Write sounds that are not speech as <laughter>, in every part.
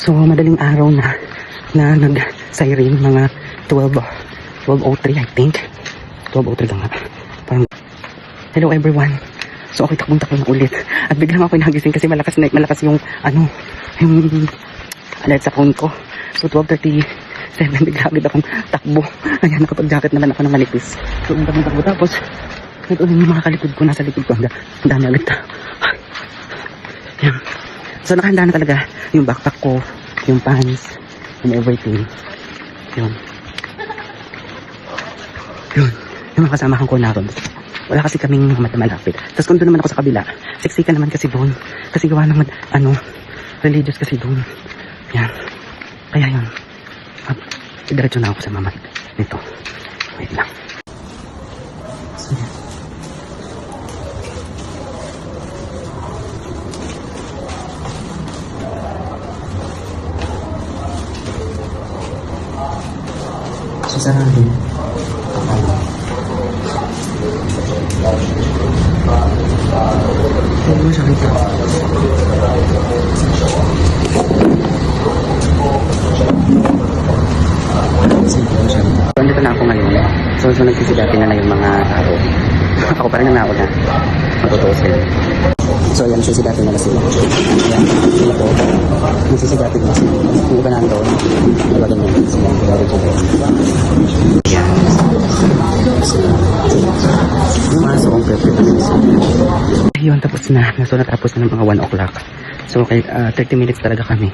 So, madaling araw na na nag-siren mga 12, 12.03 I think. 12.03 ka nga. Parang, hello everyone. So, ako'y takbong-takbo ulit. At biglang ako'y nagising kasi malakas na, malakas yung, ano, yung alert sa phone ko. So, 12.37, bigla agad akong takbo. Ayan, nakapag-jacket naman ako ng manipis. So, ang takbo takbo. Tapos, ito yung mga kalikod ko, nasa likod ko. Ang da- ang dami agad. Yan. So, nakahanda na talaga yung backpack ko, yung pants, and everything. Yun. Yun. Yung mga kasamahan ko naroon. Wala kasi kaming na malapit. Tapos kung doon naman ako sa kabila, siksikan naman kasi doon. Kasi gawa naman, ano, religious kasi doon. Yan. Kaya yun. Up, diretso na ako sa mama nito. Wait lang. So, yan. Hindi siya kita. Sige, hindi mo siya kita. So, andito na ako ngayon. So, so nagsisigati na na yung mga tao. <laughs> ako pa rin ang nauna. Matutusin. So, ayan, sisigati na na sila. Ayan, sila po. Nagsisigati na sila. Yung iba nandoon. Diba Ayun, tapos na. So, natapos na ng mga 1 o'clock. So, okay, ah, 30 minutes talaga kami.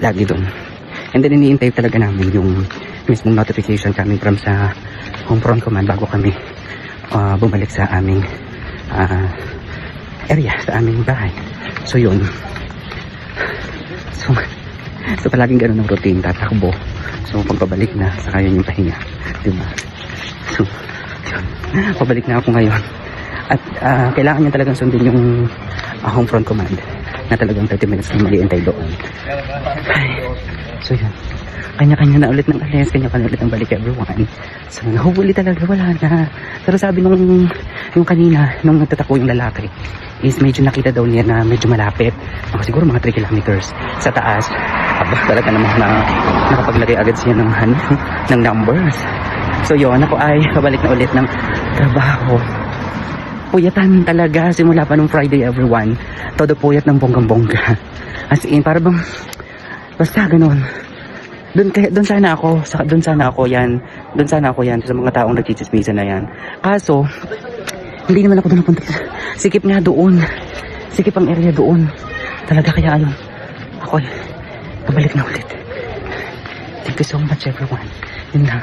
Lagi doon. And then, iniintay talaga namin yung mismong notification coming from sa home front command bago kami ah, bumalik sa aming ah, area, sa aming bahay. So, yun. So, <laughs> so palaging ganun ang routine, tatakbo. So, pagpabalik na, saka yun yung pahinga. Diba? So, yun. Pabalik na ako ngayon. At ah, kailangan niya talagang sundin yung ah, home front command na talagang 30 minutes na mag-iintay doon. Ay, so yun. Kanya-kanya na ulit ng alis, kanya-kanya ulit ng balik everyone. So, nahubuli talaga, wala na. Pero sabi nung, yung kanina, nung nagtatako yung lalaki, is medyo nakita daw niya na medyo malapit. Mga siguro mga 3 kilometers sa taas. Aba, talaga namang na, nakapaglagay agad siya ng, ano, <laughs> ng numbers. So yun, ako ay pabalik na ulit ng trabaho. Puyatan talaga simula pa nung Friday everyone. Todo puyat ng bonggang-bongga. As in, para bang, basta ganun. Doon kaya doon sana ako, sa doon sana ako 'yan. Doon sana ako 'yan sa mga taong nagchichismisan na 'yan. Kaso hindi naman ako doon napunta. Sikip nga doon. Sikip ang area doon. Talaga kaya ayun. Ako pabalik na ulit. Thank you so much everyone. Yun lang.